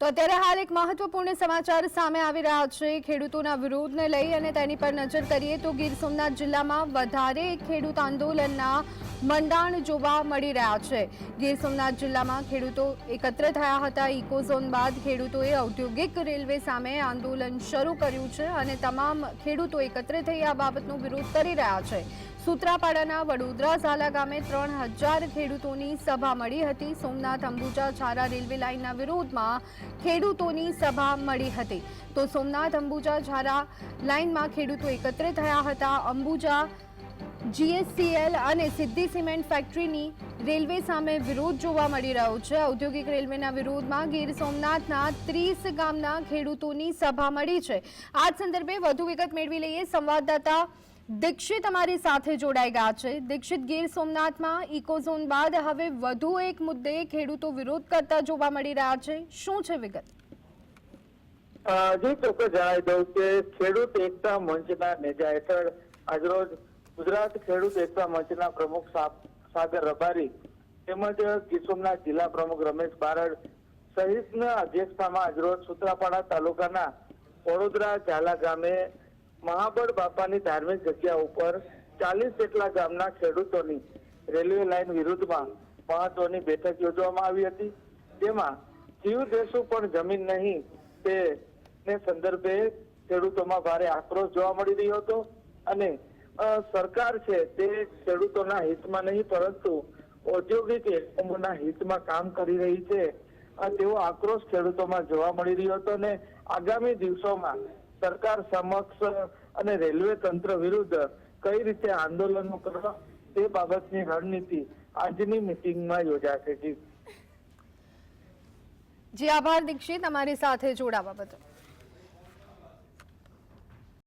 તો અત્યારે હાલ એક મહત્વપૂર્ણ સમાચાર સામે આવી રહ્યા છે. ખેડૂતોના વિરોધને લઈ અને તેની પર નજર કરીએ તો ગીર સોમનાથ જિલ્લામાં વધારે ખેડૂત આંદોલનના મંડાણ જોવા મળી રહ્યા છે. ગીર સોમનાથ જિલ્લામાં ખેડૂતો એકત્ર થયા હતા. ઇકોઝોન બાદ ખેડૂતોએ ઔદ્યોગિક રેલવે સામે આંદોલન શરૂ કર્યું છે અને તમામ ખેડૂતો એકત્ર થઈ આ બાબતનો વિરોધ કરી રહ્યા છે. સૂત્રાપાડાના વડોદરા ઝાલા ગામે ત્રણ હજાર ખેડૂતોની સભા મળી હતી. સોમનાથ, અંબુજા, છારા રેલવે લાઇનના વિરોધમાં ખેડૂતોની સભા મળી હતી. તો સોમનાથ, અંબુજા, છારા લાઇનમાં ખેડૂતો એકત્ર થયા હતા. અંબુજા જીએસસીએલ અને સિદ્ધિ સિમેન્ટ ફેક્ટરીની રેલવે સામે વિરોધ જોવા મળી રહ્યો છે. ઔદ્યોગિક રેલવેના વિરોધમાં ગીર સોમનાથના ત્રીસ ગામના ખેડૂતોની સભા મળી છે. આ સંદર્ભે વધુ વિગત મેળવી લઈએ. સંવાદદાતા દીક્ષિત અમારી સાથે જોડાઈ ગયા છે. દીક્ષિત, ગીર સોમનાથમાં ઇકોઝોન બાદ હવે વધુ એક મુદ્દે ખેડૂતો વિરોધ કરતા જોવા મળી રહ્યા છે. શું છે વિગત? જી ચોક્કસ જણાવી દઉં કે ખેડૂત એકતા મંચના નેજા હેઠળ આજરોજ ગુજરાત ખેડૂત એકતા મંચના પ્રમુખ સાગર રબારી તેમજ ગીર જિલ્લા પ્રમુખ રમેશ બારડ સહિતના અધ્યક્ષતામાં આજરોજ સુત્રાપાડા તાલુકાના વડોદરા ઝાલા ગામે મહાબળ બાપાની ધાર્મિક જગ્યા ઉપર ચાલીસ જેટલા ગામના ખેડૂતોની રેલવે લાઇન વિરુદ્ધમાં મહત્વની બેઠક યોજવામાં આવી હતી. તેમાં જીવ દેશું પણ જમીન નહીં તે સંદર્ભે ખેડૂતોમાં ભારે આક્રોશ જોવા મળી રહ્યો હતો અને સરકાર છે તે ખેડૂતોના હિતમાં નહીં, પરંતુ ઔદ્યોગિક એકમોના હિતમાં કામ કરી રહી છે. તેવો આક્રોશ ખેડૂતોમાં જોવા મળી રહ્યો હતો અને આગામી દિવસોમાં સરકાર સમક્ષ અને રેલવે તંત્ર વિરુદ્ધ કઈ રીતે આંદોલનો કરવા તે બાબતની રણનીતિ આજની મિટિંગમાં યોજાશે. જી. જી, આભાર દીક્ષિત. અમારી સાથે જોડાવા બદલ.